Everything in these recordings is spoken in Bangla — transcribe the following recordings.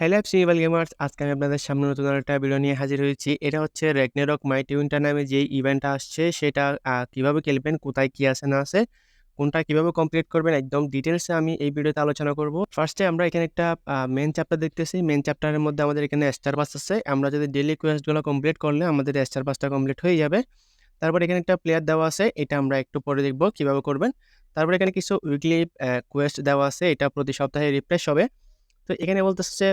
হ্যালো সিনিভাল গেমার্স আজকে আমি আপনাদের সামনে নতুন একটা ভিডিও নিয়ে হাজির হয়েছি। এটা হচ্ছে রেগনেরক মাই টিউনটা নামে যে ইভেন্টটা আসছে, সেটা কীভাবে খেলবেন, কোথায় কি আছে, না আছে, কোনটা কীভাবে কমপ্লিট করবেন, একদম ডিটেলসে আমি এই ভিডিওতে আলোচনা করব। ফার্স্টে আমরা এখানে একটা মেন চ্যাপ্টার দেখতেছি। মেন চ্যাপ্টারের মধ্যে আমাদের এখানে স্টার পাস আছে। আমরা যদি ডেলি কোয়েস্টগুলো কমপ্লিট করলে আমাদের স্টার পাসটা কমপ্লিট হয়ে যাবে। তারপর এখানে একটা প্লেয়ার দেওয়া আছে। এটা আমরা একটু পরে দেখব কীভাবে করবেন। তারপর এখানে কিছু উইকলি কোয়েস্ট দেওয়া আছে, এটা প্রতি সপ্তাহে রিফ্রেশ হবে। তো এখানে বলতেছে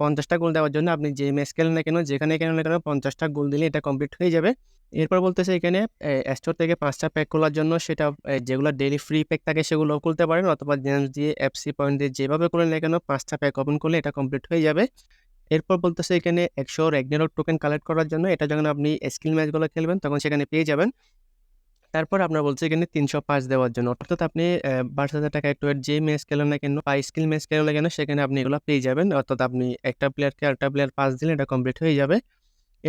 পঞ্চাশটা গোল দেওয়ার জন্য আপনি যে ম্যাচ খেলেন না কেন, যেখানে কেন না কেন, পঞ্চাশটা গোল দিলে এটা কমপ্লিট হয়ে যাবে। এরপর বলতেছে এখানে স্টোর থেকে পাঁচটা প্যাক খোলার জন্য সেটা যেগুলো ডেলি ফ্রি প্যাক থাকে সেগুলো খুলতে পারেন, অথবা জেমস দিয়ে এফসি পয়েন্ট দিয়ে যেভাবে করলেন না কেন, পাঁচটা প্যাক ওপেন করলে এটা কমপ্লিট হয়ে যাবে। এরপর বলতেছে এখানে একশো র্যাগনেরক টোকেন কালেক্ট করার জন্য, এটা যখন আপনি স্কিল ম্যাচগুলো খেলবেন, তখন সেখানে পেয়ে যাবেন। তারপর আপনার বলছে এখানে তিনশো পাঁচ দেওয়ার জন্য। অর্থাৎ আপনি বাইশ হাজার টাকা একটু যে ম্যাচ খেলেন না কেন, বা স্কিল ম্যাচ খেলেন না কেন, সেখানে আপনি এগুলো পেয়ে যাবেন। অর্থাৎ আপনি একটা প্লেয়ারকে আরেকটা প্লেয়ার পাস দিলে এটা কমপ্লিট হয়ে যাবে।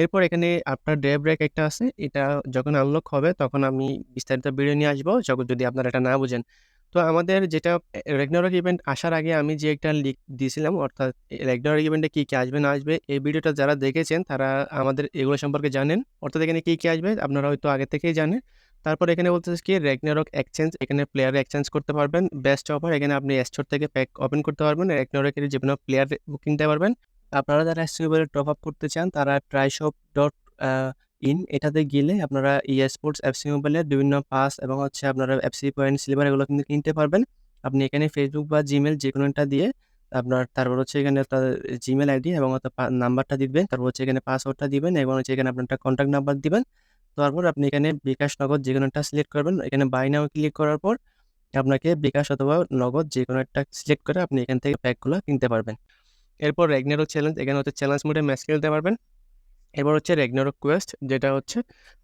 এরপর এখানে আপনার ডে ব্রেক একটা আছে, এটা যখন আনলক হবে, তখন আমি বিস্তারিত ভিডিও নিয়ে আসব, যখন যদি আপনারা এটা না বুঝেন। তো আমাদের যেটা রেগনারক ইভেন্ট আসার আগে আমি যে একটা লিক দিয়েছিলাম, অর্থাৎ রেগনারক ইভেন্টে কী কী আসবে, না আসবে, এই ভিডিওটা যারা দেখেছেন, তারা আমাদের এগুলো সম্পর্কে জানেন। অর্থাৎ এখানে কী কী আসবে, আপনারা হয়তো আগে থেকেই জানেন। তারপর এখানে বলতেছে কি? রেগনারক এক্সচেঞ্জ এখানে প্লেয়ার এক্সচেঞ্জ করতে পারবেন। বেস্ট অফার এখানে আপনি স্টোর থেকে প্যাক ওপেন করতে পারবেন। রেগনারকের যে কোনো প্লেয়ার কিনতে পারবেন। আপনারা যারা এসটিউবেল টপ আপ করতে চান, তারা ট্রাইশপ ডট ইন এটাতে গেলে আপনারা ই স্পোর্টস এফসি মোবাইলের বিভিন্ন পাস এবং হচ্ছে আপনারা এফসি পয়েন্ট সিলভার এগুলো কিন্তু কিনতে পারবেন। আপনি এখানে ফেসবুক বা জিমেল যে কোনো একটা দিয়ে আপনার, তারপর হচ্ছে এখানে আপনার জিমেল আইডি এবং নাম্বারটা দিবেন। তারপর হচ্ছে এখানে পাসওয়ার্ডটা দিবেন এবং হচ্ছে এখানে আপনার একটা কন্ট্যাক্ট নাম্বার দিবেন। তারপর আপনি এখানে বিকাশ নগদ যে কোনো একটা সিলেক্ট করবেন। এখানে বাই নাও ক্লিক করার পর আপনাকে বিকাশ অথবা নগদ যে কোনো একটা সিলেক্ট করে আপনি এখান থেকে প্যাকগুলো কিনতে পারবেন। এরপর রেগনারক চ্যালেঞ্জ এখানে হচ্ছে চ্যালেঞ্জ মোডে ম্যাচ খেলতে পারবেন। এবার হচ্ছে রেগনারক কোয়েস্ট যেটা হচ্ছে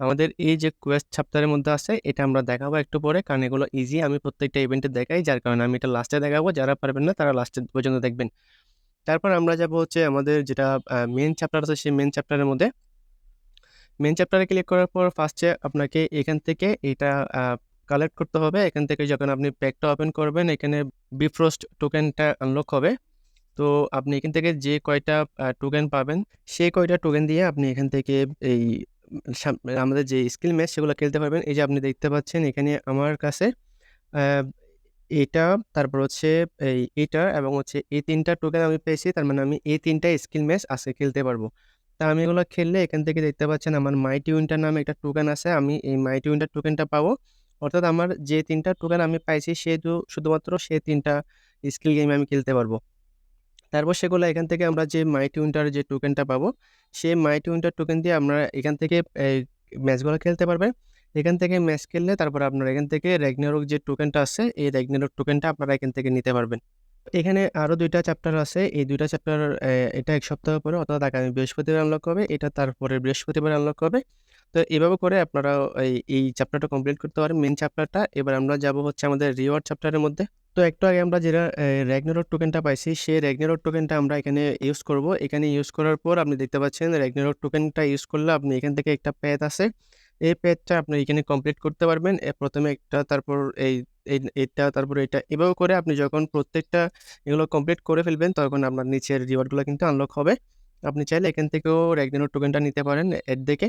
আমাদের এই যে কোয়েস্ট চ্যাপ্টারের মধ্যে আছে, এটা আমরা দেখাবো একটু পরে, কারণ এগুলো ইজি আমি প্রত্যেকটা ইভেন্টে দেখাই, যার কারণে আমি এটা লাস্টে দেখাবো। যারা পারবেন না, তারা লাস্টে পর্যন্ত দেখবেন। তারপর আমরা যাব হচ্ছে আমাদের যেটা মেন চ্যাপ্টার আছে, সেই মেন চ্যাপ্টারের মধ্যে। মেন চ্যাপ্টারে ক্লিক করার পর ফার্স্টে আপনাকে এখান থেকে এটা কালেক্ট করতে হবে। এখান থেকে যখন আপনি প্যাকটা ওপেন করবেন, এখানে বিফ্রোস্ট টোকেনটা আনলক হবে। তো আপনি এখান থেকে যে কয়টা টোকেন পাবেন, সেই কয়টা টোকেন দিয়ে আপনি এখান থেকে এই আমাদের যে স্কিল ম্যাচ সেগুলো খেলতে পারবেন। এই যে আপনি দেখতে পাচ্ছেন এখানে আমার কাছে এটা, তারপর হচ্ছে এই এটা এবং হচ্ছে এই তিনটা টোকেন আমি পেয়েছি। তার মানে আমি এই তিনটা স্কিল ম্যাচ আজকে খেলতে পারব। তা আমি এগুলো খেললে এখান থেকে দেখতে পাচ্ছেন আমার মাই টিউনটার নামে একটা টোকেন আছে। আমি এই মাই টিউনটার টোকেনটা পাবো। অর্থাৎ আমার যে তিনটা টোকেন আমি পাইছি, সে শুধুমাত্র সে তিনটা স্কিল গেম আমি খেলতে পারব। তারপর সেগুলো এখান থেকে আমরা যে মাই টিউনটার যে টোকেনটা পাবো সেই মাই টিউনটার টোকেন দিয়ে আমরা এখান থেকে ম্যাচগুলো খেলতে পারবেন এখান থেকে ম্যাচ খেললে তারপর আপনারা এখান থেকে রেগনারক যে টোকেনটা আছে, এই রেগনারক টোকেনটা আপনারা এখান থেকে নিতে পারবেন। এখানে আরও দুইটা চ্যাপ্টার আছে। এই দুইটা চ্যাপ্টার এটা এক সপ্তাহ পরে অর্থাৎ আগামী বৃহস্পতিবার আনলক হবে, এটা তারপরে বৃহস্পতিবার আনলক হবে। তো এভাবে করে আপনারা এই এই চ্যাপ্টারটা কমপ্লিট করতে পারেন মেন চ্যাপ্টারটা এবার আমরা যাব হচ্ছে আমাদের রিওয়ার্ড চ্যাপ্টারের মধ্যে। তো একটু আগে আমরা যেটা র্যাগনারক টোকেনটা পাইছি, সেই র্যাগনারক টোকেনটা আমরা এখানে ইউজ করব। এখানে ইউজ করার পর আপনি দেখতে পাচ্ছেন র্যাগনারক টোকেনটা ইউজ করলে আপনি এখান থেকে একটা প্যাথ আছে। এই প্যাথটা আপনি এখানে কমপ্লিট করতে পারবেন। প্রথমে একটা, তারপর এই- এটা তারপরে এটা এভাবে করে আপনি যখন প্রত্যেকটা এগুলো কমপ্লিট করে ফেলবেন, তখন আপনার নিচের রিওয়ার্ডগুলো কিন্তু আনলক হবে। আপনি চাইলে এখান থেকেও র্যাগনারক টোকেনটা নিতে পারেন এর দেখে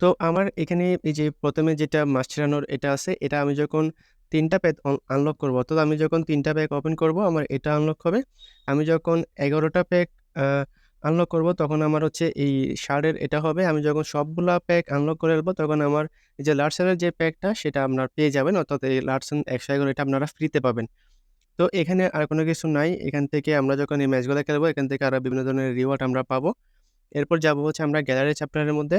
তো আমার এখানে এই যে প্রথমে যেটা মাস ছিড়ানোর এটা আছে, এটা আমি যখন তিনটা প্যাক আনলক করব, অর্থাৎ আমি যখন তিনটা প্যাক ওপেন করব, আমার এটা আনলক হবে। আমি যখন এগারোটা প্যাক আনলক করব, তখন আমার হচ্ছে এই শার্টের এটা হবে। আমি যখন সবগুলা প্যাক আনলক করে ফেলব তখন আমার যে লার্সেনের যে প্যাকটা সেটা আপনার পেয়ে যাবেন। অর্থাৎ এই লার্সেন একশো এগারো এটা আপনারা ফ্রিতে পাবেন। তো এখানে আর কোনো কিছু নাই। এখান থেকে আমরা যখন এই ম্যাচগুলো খেলব, এখান থেকে আরও বিভিন্ন ধরনের রিওয়ার্ড আমরা পাবো। এরপর যাব হচ্ছে আমরা গ্যালারি চ্যাপ্টারের মধ্যে।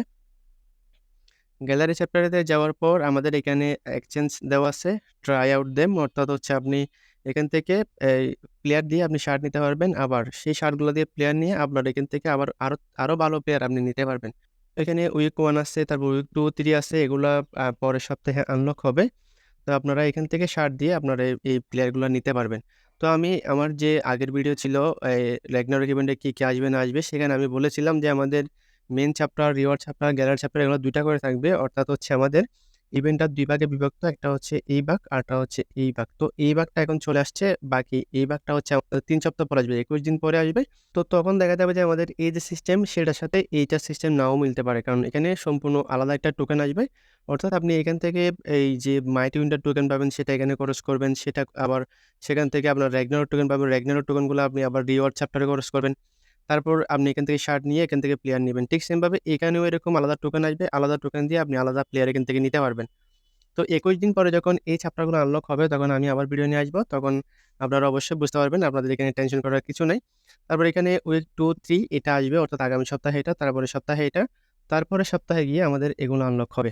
গ্যালারি চ্যাপ্টারেতে যাওয়ার পর আমাদের এখানে এক্সচেঞ্জ দেওয়া আছে ট্রাই আউট দেম অর্থাৎ হচ্ছে আপনি এখান থেকে, এই প্লেয়ার দিয়ে আপনি শার্ট নিতে পারবেন। আবার সেই শার্টগুলো দিয়ে প্লেয়ার নিয়ে আপনার এখান থেকে আবার আরও আরও ভালো প্লেয়ার আপনি নিতে পারবেন। এখানে উইক ওয়ান আছে, তারপর উইক টু থ্রি আছে, এগুলা পরের সপ্তাহে আনলক হবে। তো আপনারা এখান থেকে শার্ট দিয়ে আপনারা এই- প্লেয়ারগুলো নিতে পারবেন। তো আমি আমার যে আগের ভিডিও ছিল রেগনার ইভেন্টে কী কী আসবে না আসবে, সেখানে আমি বলেছিলাম যে আমাদের মেন চ্যাপ্টার রিওয়ার্ড চ্যাপ্টার গ্যালার চ্যাপ্টার এগুলো দুইটা করে থাকবে। অর্থাৎ হচ্ছে আমাদের ইভেন্টটা ২ ভাগে বিভক্ত। একটা হচ্ছে এই ভাগ, আরেকটা হচ্ছে এই ভাগ। তো এই ভাগটা এখন চলে আসছে। বাকি এই ভাগটা হচ্ছে তিন সপ্তাহ পরে আসবে, ২১ দিন পরে আসবে। তো তখন দেখা যাবে যে আমাদের এই যে সিস্টেম সেটার সাথে এইটার সিস্টেম নাও মিলতে পারে। কারণ এখানে সম্পূর্ণ আলাদা একটা টোকেন আসবে। অর্থাৎ আপনি এখান থেকে এই যে মাইটি উইন্ডার টোকেন পাবেন সেটা এখানে খরচ করবেন। সেটা আবার সেখান থেকে আপনার র্যাগনারক টোকেন পাবেন। র্যাগনারক টোকেনগুলো আপনি আবার রিওয়ার্ড চ্যাপ্টারে খরচ করবেন। তারপর আপনি এখান থেকে শার্ট নিয়ে এখান থেকে প্লেয়ার নিবেন। ঠিক সেমভাবে এখানেও এরকম আলাদা টোকেন আসবে। আলাদা টোকেন দিয়ে আপনি আলাদা প্লেয়ার এখান থেকে নিতে পারবেন। তো ২১ দিন পরে যখন এই চ্যাপ্টারগুলো আনলক হবে তখন আমি আবার ভিডিও নিয়ে আসব। তখন আপনারা অবশ্যই বুঝতে পারবেন। আপনাদের এখানে টেনশন করার কিছু নাই। তারপর এখানে উইক 2, 3 এটা আসবে অর্থাৎ আগামী সপ্তাহে এটা, তারপরে সপ্তাহে এটা, তারপরের সপ্তাহে গিয়ে আমাদের এগুলো আনলক হবে।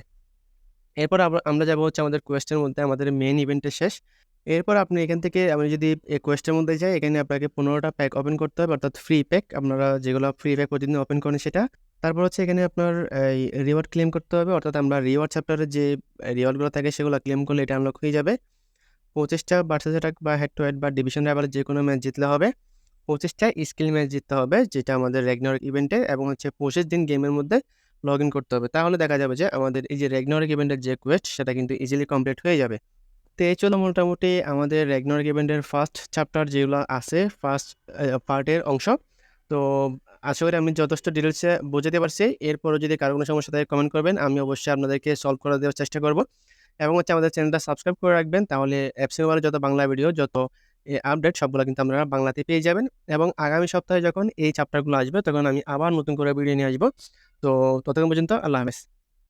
এরপর আমরা যাব হচ্ছে আমাদের কোয়েস্টের মধ্যে আমাদের মেন ইভেন্টের শেষ। এরপর আপনি এখান থেকে আমি যদি কোয়েস্টের মধ্যে যাই, এখানে আপনাকে পনেরোটা প্যাক ওপেন করতে হবে, অর্থাৎ ফ্রি প্যাক। আপনারা যেগুলো ফ্রি প্যাক প্রতিদিন ওপেন করেন সেটা। তারপর হচ্ছে এখানে আপনার এই রিওয়ার্ড ক্লেম করতে হবে, অর্থাৎ আমরা রিওয়ার্ড চ্যাপ্টারের যে রিওয়ার্ডগুলো থাকে সেগুলো ক্লেম করলে এটা আনলক হয়ে যাবে। ২৫ টা ভার্সেস অ্যাটাক বা হেড টু হেড বা ডিভিশন রাইভালে যেকোনো ম্যাচ জিতলে হবে। ২৫ টা স্কিল ম্যাচ জিততে হবে, যেটা আমাদের র্যাগনারক ইভেন্টে এবং হচ্ছে ২৫ দিন গেমের মধ্যে লগ ইন করতে হবে। তাহলে দেখা যাবে যে আমাদের এই যে র্যাগনারক ইভেন্টের যে কোয়েস্ট সেটা কিন্তু ইজিলি কমপ্লিট হয়ে যাবে। তো এই ছিল মোটামুটি আমাদের র্যাগনারক ইভেন্টের ফার্স্ট চ্যাপ্টার যেগুলো আছে ফার্স্ট পার্টের অংশ। তো আশা করি আমি যথেষ্ট ডিটেলসে বোঝাতে পারছি। এরপরও যদি কারও কোনো সমস্যা থাকে কমেন্ট করবেন। আমি অবশ্যই আপনাদেরকে সলভ করে দেওয়ার চেষ্টা করব। এবং হচ্ছে আমাদের চ্যানেলটা সাবস্ক্রাইব করে রাখবেন। তাহলে মোবাইলের যত বাংলা ভিডিও যত আপডেট সবগুলো কিন্তু আপনারা বাংলাতে পেয়ে যাবেন। এবং আগামী সপ্তাহে যখন এই চ্যাপ্টারগুলো আসবে, তখন আমি আবার নতুন করে ভিডিও নিয়ে আসব। তো ততক্ষণ পর্যন্ত আল্লাহ হাফেজ।